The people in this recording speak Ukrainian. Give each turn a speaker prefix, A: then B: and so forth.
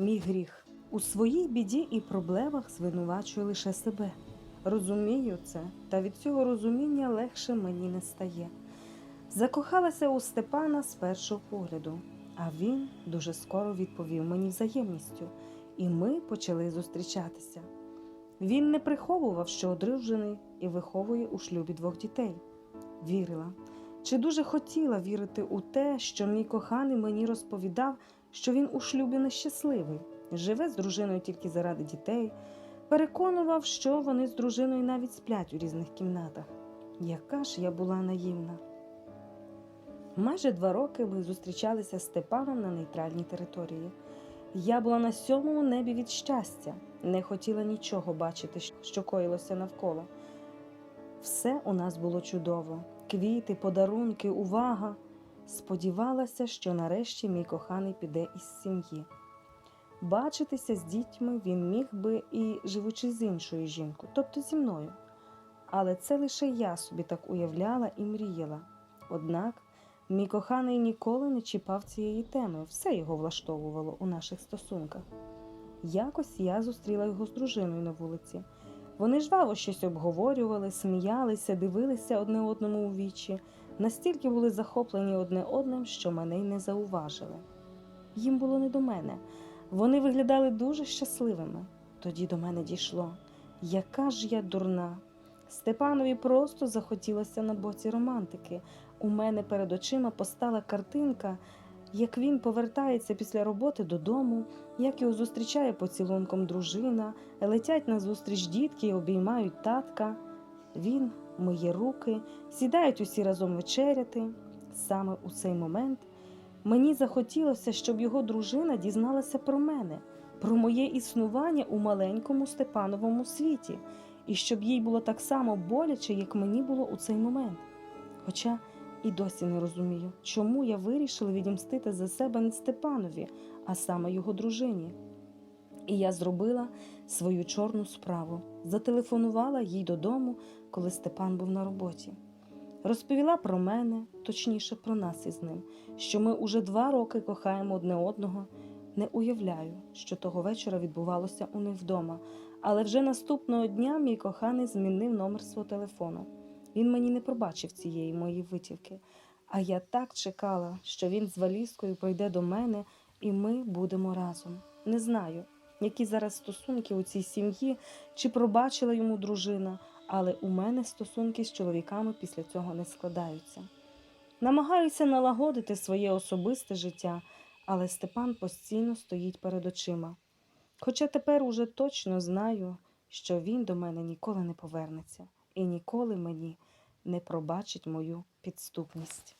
A: Мій гріх у своїй біді і проблемах звинувачую лише себе. Розумію це, та від цього розуміння легше мені не стає. Закохалася у Степана з першого погляду, а він дуже скоро відповів мені взаємністю, і ми почали зустрічатися. Він не приховував, що одружений і виховує у шлюбі двох дітей. Вірила, чи дуже хотіла вірити у те, що мій коханий мені розповідав, що він у шлюбі нещасливий, живе з дружиною тільки заради дітей, переконував, що вони з дружиною навіть сплять у різних кімнатах. Яка ж я була наївна. Майже два роки ми зустрічалися з Степаном на нейтральній території. Я була на сьомому небі від щастя, не хотіла нічого бачити, що коїлося навколо. Все у нас було чудово: квіти, подарунки, увага. Сподівалася, що нарешті мій коханий піде із сім'ї. Бачитися з дітьми він міг би і живучи з іншою жінкою, тобто зі мною. Але це лише я собі так уявляла і мріяла. Однак мій коханий ніколи не чіпав цієї теми, все його влаштовувало у наших стосунках. Якось я зустріла його з дружиною на вулиці. Вони жваво щось обговорювали, сміялися, дивилися одне одному у вічі, настільки були захоплені одне одним, що мене й не зауважили. Їм було не до мене. Вони виглядали дуже щасливими. Тоді до мене дійшло. Яка ж я дурна. Степанові просто захотілося на боці романтики. У мене перед очима постала картинка, як він повертається після роботи додому, як його зустрічає поцілунком дружина, летять на зустріч дітки і обіймають татка. Він миє руки, сідають усі разом вечеряти. Саме у цей момент мені захотілося, щоб його дружина дізналася про мене, про моє існування у маленькому Степановому світі, і щоб їй було так само боляче, як мені було у цей момент. Хоча і досі не розумію, чому я вирішила відімстити за себе не Степанові, а саме його дружині. І я зробила свою чорну справу, зателефонувала їй додому, коли Степан був на роботі. Розповіла про мене, точніше про нас із ним, що ми уже два роки кохаємо одне одного. Не уявляю, що того вечора відбувалося у них вдома, але вже наступного дня мій коханий змінив номер свого телефону. Він мені не пробачив цієї моєї витівки. А я так чекала, що він з валізкою прийде до мене, і ми будемо разом. Не знаю, які зараз стосунки у цій сім'ї, чи пробачила йому дружина, але у мене стосунки з чоловіками після цього не складаються. Намагаюся налагодити своє особисте життя, але Степан постійно стоїть перед очима. Хоча тепер уже точно знаю, що він до мене ніколи не повернеться і ніколи мені не пробачить мою підступність.